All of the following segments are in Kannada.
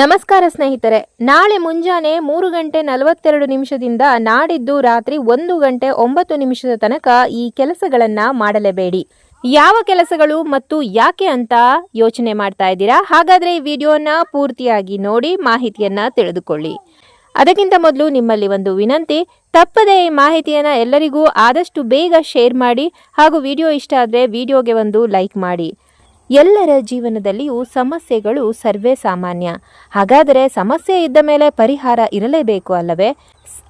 ನಮಸ್ಕಾರ ಸ್ನೇಹಿತರೆ, ನಾಳೆ ಮುಂಜಾನೆ ಮೂರು ಗಂಟೆ ನಲವತ್ತೆರಡು ನಿಮಿಷದಿಂದ ನಾಡಿದ್ದು ರಾತ್ರಿ ಒಂದು ಗಂಟೆ ಒಂಬತ್ತು ನಿಮಿಷದ ತನಕ ಈ ಕೆಲಸಗಳನ್ನ ಮಾಡಲೇಬೇಡಿ. ಯಾವ ಕೆಲಸಗಳು ಮತ್ತು ಯಾಕೆ ಅಂತ ಯೋಚನೆ ಮಾಡ್ತಾ ಇದ್ದೀರಾ? ಹಾಗಾದ್ರೆ ಈ ವಿಡಿಯೋನ ಪೂರ್ತಿಯಾಗಿ ನೋಡಿ, ಮಾಹಿತಿಯನ್ನ ತಿಳಿದುಕೊಳ್ಳಿ. ಅದಕ್ಕಿಂತ ಮೊದಲು ನಿಮ್ಮಲ್ಲಿ ಒಂದು ವಿನಂತಿ, ತಪ್ಪದೆ ಈ ಮಾಹಿತಿಯನ್ನ ಎಲ್ಲರಿಗೂ ಆದಷ್ಟು ಬೇಗ ಶೇರ್ ಮಾಡಿ ಹಾಗೂ ವಿಡಿಯೋ ಇಷ್ಟ ಆದರೆ ವಿಡಿಯೋಗೆ ಒಂದು ಲೈಕ್ ಮಾಡಿ. ಎಲ್ಲರ ಜೀವನದಲ್ಲಿಯೂ ಸಮಸ್ಯೆಗಳು ಸರ್ವೇ ಸಾಮಾನ್ಯ. ಹಾಗಾದರೆ ಸಮಸ್ಯೆ ಇದ್ದ ಮೇಲೆ ಪರಿಹಾರ ಇರಲೇಬೇಕು ಅಲ್ಲವೇ?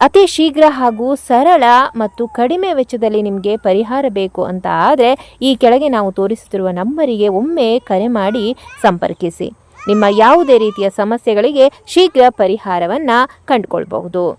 ಅತಿ ಶೀಘ್ರ ಹಾಗೂ ಸರಳ ಮತ್ತು ಕಡಿಮೆ ವೆಚ್ಚದಲ್ಲಿ ನಿಮಗೆ ಪರಿಹಾರ ಬೇಕು ಅಂತ ಆದರೆ ಈ ಕೆಳಗೆ ನಾವು ತೋರಿಸುತ್ತಿರುವ ನಂಬರಿಗೆ ಒಮ್ಮೆ ಕರೆ ಮಾಡಿ ಸಂಪರ್ಕಿಸಿ. ನಿಮ್ಮ ಯಾವುದೇ ರೀತಿಯ ಸಮಸ್ಯೆಗಳಿಗೆ ಶೀಘ್ರ ಪರಿಹಾರವನ್ನು ಕಂಡುಕೊಳ್ಬಹುದು.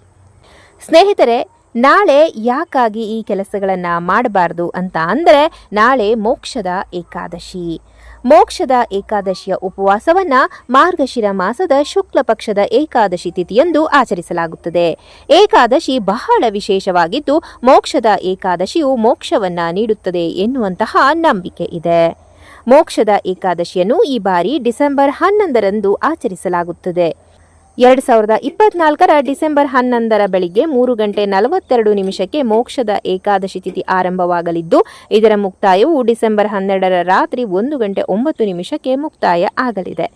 ಸ್ನೇಹಿತರೆ ನಾಳೆ ಯಾಕಾಗಿ ಈ ಕೆಲಸಗಳನ್ನು ಮಾಡಬಾರ್ದು ಅಂತ ಅಂದರೆ ನಾಳೆ ಮೋಕ್ಷದ ಏಕಾದಶಿ. ಮೋಕ್ಷದ ಏಕಾದಶಿಯ ಉಪವಾಸವನ್ನ ಮಾರ್ಗಶಿರ ಮಾಸದ ಶುಕ್ಲ ಪಕ್ಷದ ಏಕಾದಶಿ ತಿಥಿಯಂದು ಆಚರಿಸಲಾಗುತ್ತದೆ. ಏಕಾದಶಿ ಬಹಳ ವಿಶೇಷವಾಗಿದ್ದು ಮೋಕ್ಷದ ಏಕಾದಶಿಯು ಮೋಕ್ಷವನ್ನ ನೀಡುತ್ತದೆ ಎನ್ನುವಂತಹ ನಂಬಿಕೆ ಇದೆ. ಮೋಕ್ಷದ ಏಕಾದಶಿಯನ್ನು ಈ ಬಾರಿ ಡಿಸೆಂಬರ್ ಹನ್ನೊಂದರಂದು ಆಚರಿಸಲಾಗುತ್ತದೆ. ಎರಡು ಸಾವಿರದ ಇಪ್ಪತ್ನಾಲ್ಕರ ಡಿಸೆಂಬರ್ ಹನ್ನೊಂದರ ಬೆಳಿಗ್ಗೆ ಮೂರು ಗಂಟೆ ನಲವತ್ತೆರಡು ನಿಮಿಷಕ್ಕೆ ಮೋಕ್ಷದ ಏಕಾದಶಿ ತಿಥಿ ಆರಂಭವಾಗಲಿದ್ದು, ಇದರ ಮುಕ್ತಾಯವು ಡಿಸೆಂಬರ್ ಹನ್ನೆರಡರ ರಾತ್ರಿ ಒಂದು ಗಂಟೆ ಒಂಬತ್ತು ನಿಮಿಷಕ್ಕೆ ಮುಕ್ತಾಯ ಆಗಲಿದೆ.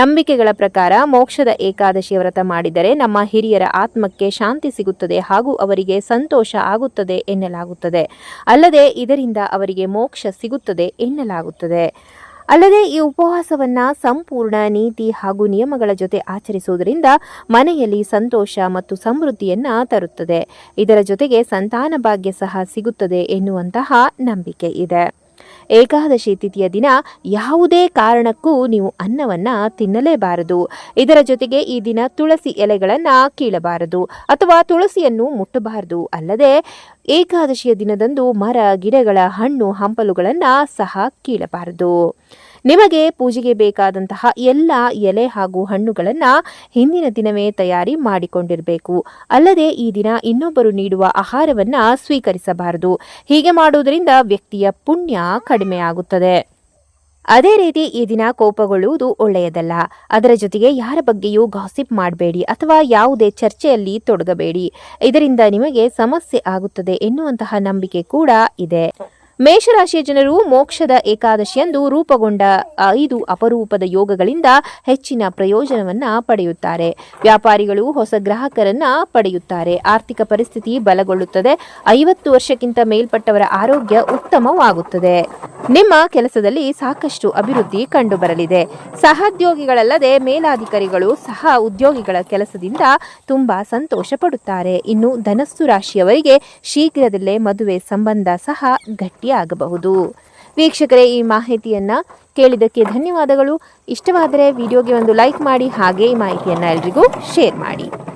ನಂಬಿಕೆಗಳ ಪ್ರಕಾರ ಮೋಕ್ಷದ ಏಕಾದಶಿ ವ್ರತ ಮಾಡಿದರೆ ನಮ್ಮ ಹಿರಿಯರ ಆತ್ಮಕ್ಕೆ ಶಾಂತಿ ಸಿಗುತ್ತದೆ ಹಾಗೂ ಅವರಿಗೆ ಸಂತೋಷ ಆಗುತ್ತದೆ ಎನ್ನಲಾಗುತ್ತದೆ. ಅಲ್ಲದೆ ಇದರಿಂದ ಅವರಿಗೆ ಮೋಕ್ಷ ಸಿಗುತ್ತದೆ ಎನ್ನಲಾಗುತ್ತದೆ. ಅಲ್ಲದೆ ಈ ಉಪವಾಸವನ್ನ ಸಂಪೂರ್ಣ ನೀತಿ ಹಾಗೂ ನಿಯಮಗಳ ಜೊತೆ ಆಚರಿಸುವುದರಿಂದ ಮನೆಯಲ್ಲಿ ಸಂತೋಷ ಮತ್ತು ಸಮೃದ್ಧಿಯನ್ನ ತರುತ್ತದೆ. ಇದರ ಜೊತೆಗೆ ಸಂತಾನ ಭಾಗ್ಯ ಸಹ ಸಿಗುತ್ತದೆ ಎನ್ನುವಂತಹ ನಂಬಿಕೆ ಇದೆ. ಏಕಾದಶಿ ತಿಥಿಯ ದಿನ ಯಾವುದೇ ಕಾರಣಕ್ಕೂ ನೀವು ಅನ್ನವನ್ನ ತಿನ್ನಲೇಬಾರದು. ಇದರ ಜೊತೆಗೆ ಈ ದಿನ ತುಳಸಿ ಎಲೆಗಳನ್ನ ಕೀಳಬಾರದು ಅಥವಾ ತುಳಸಿಯನ್ನು ಮುಟ್ಟಬಾರದು. ಅಲ್ಲದೆ ಏಕಾದಶಿಯ ದಿನದಂದು ಮರ, ಗಿಡಗಳ, ಹಣ್ಣು, ಹಂಪಲುಗಳನ್ನ ಸಹ ಕೀಳಬಾರದು. ನಿಮಗೆ ಪೂಜೆಗೆ ಬೇಕಾದಂತಹ ಎಲ್ಲ ಎಲೆ ಹಾಗೂ ಹಣ್ಣುಗಳನ್ನು ಹಿಂದಿನ ದಿನವೇ ತಯಾರಿ ಮಾಡಿಕೊಂಡಿರಬೇಕು. ಅಲ್ಲದೆ ಈ ದಿನ ಇನ್ನೊಬ್ಬರು ನೀಡುವ ಆಹಾರವನ್ನ ಸ್ವೀಕರಿಸಬಾರದು. ಹೀಗೆ ಮಾಡುವುದರಿಂದ ವ್ಯಕ್ತಿಯ ಪುಣ್ಯ ಕಡಿಮೆಯಾಗುತ್ತದೆ. ಅದೇ ರೀತಿ ಈ ದಿನ ಕೋಪಗೊಳ್ಳುವುದು ಒಳ್ಳೆಯದಲ್ಲ. ಅದರ ಜೊತೆಗೆ ಯಾರ ಬಗ್ಗೆಯೂ ಗಾಸಿಪ್ ಮಾಡಬೇಡಿ ಅಥವಾ ಯಾವುದೇ ಚರ್ಚೆಯಲ್ಲಿ ತೊಡಗಬೇಡಿ. ಇದರಿಂದ ನಿಮಗೆ ಸಮಸ್ಯೆ ಆಗುತ್ತದೆ ಎನ್ನುವಂತಹ ನಂಬಿಕೆ ಕೂಡ ಇದೆ. ಮೇಷರಾಶಿಯ ಜನರು ಮೋಕ್ಷದ ಏಕಾದಶಿಯಂದು ರೂಪುಗೊಂಡ ಐದು ಅಪರೂಪದ ಯೋಗಗಳಿಂದ ಹೆಚ್ಚಿನ ಪ್ರಯೋಜನವನ್ನು ಪಡೆಯುತ್ತಾರೆ. ವ್ಯಾಪಾರಿಗಳು ಹೊಸ ಗ್ರಾಹಕರನ್ನ ಪಡೆಯುತ್ತಾರೆ. ಆರ್ಥಿಕ ಪರಿಸ್ಥಿತಿ ಬಲಗೊಳ್ಳುತ್ತದೆ. ಐವತ್ತು ವರ್ಷಕ್ಕಿಂತ ಮೇಲ್ಪಟ್ಟವರ ಆರೋಗ್ಯ ಉತ್ತಮವಾಗುತ್ತದೆ. ನಿಮ್ಮ ಕೆಲಸದಲ್ಲಿ ಸಾಕಷ್ಟು ಅಭಿವೃದ್ಧಿ ಕಂಡುಬರಲಿದೆ. ಸಹೋದ್ಯೋಗಿಗಳಲ್ಲದೆ ಮೇಲಾಧಿಕಾರಿಗಳು ಸಹ ಉದ್ಯೋಗಿಗಳ ಕೆಲಸದಿಂದ ತುಂಬಾ ಸಂತೋಷ ಪಡುತ್ತಾರೆ ಇನ್ನು ಧನಸ್ಸು ರಾಶಿಯವರಿಗೆ ಶೀಘ್ರದಲ್ಲೇ ಮದುವೆ ಸಂಬಂಧ ಸಹ ಗಟ್ಟಿಯಾಗಬಹುದು. ವೀಕ್ಷಕರೇ, ಈ ಮಾಹಿತಿಯನ್ನ ಕೇಳಿದ್ದಕ್ಕೆ ಧನ್ಯವಾದಗಳು. ಇಷ್ಟವಾದರೆ ವಿಡಿಯೋಗೆ ಒಂದು ಲೈಕ್ ಮಾಡಿ, ಹಾಗೆ ಈ ಮಾಹಿತಿಯನ್ನ ಎಲ್ರಿಗೂ ಶೇರ್ ಮಾಡಿ.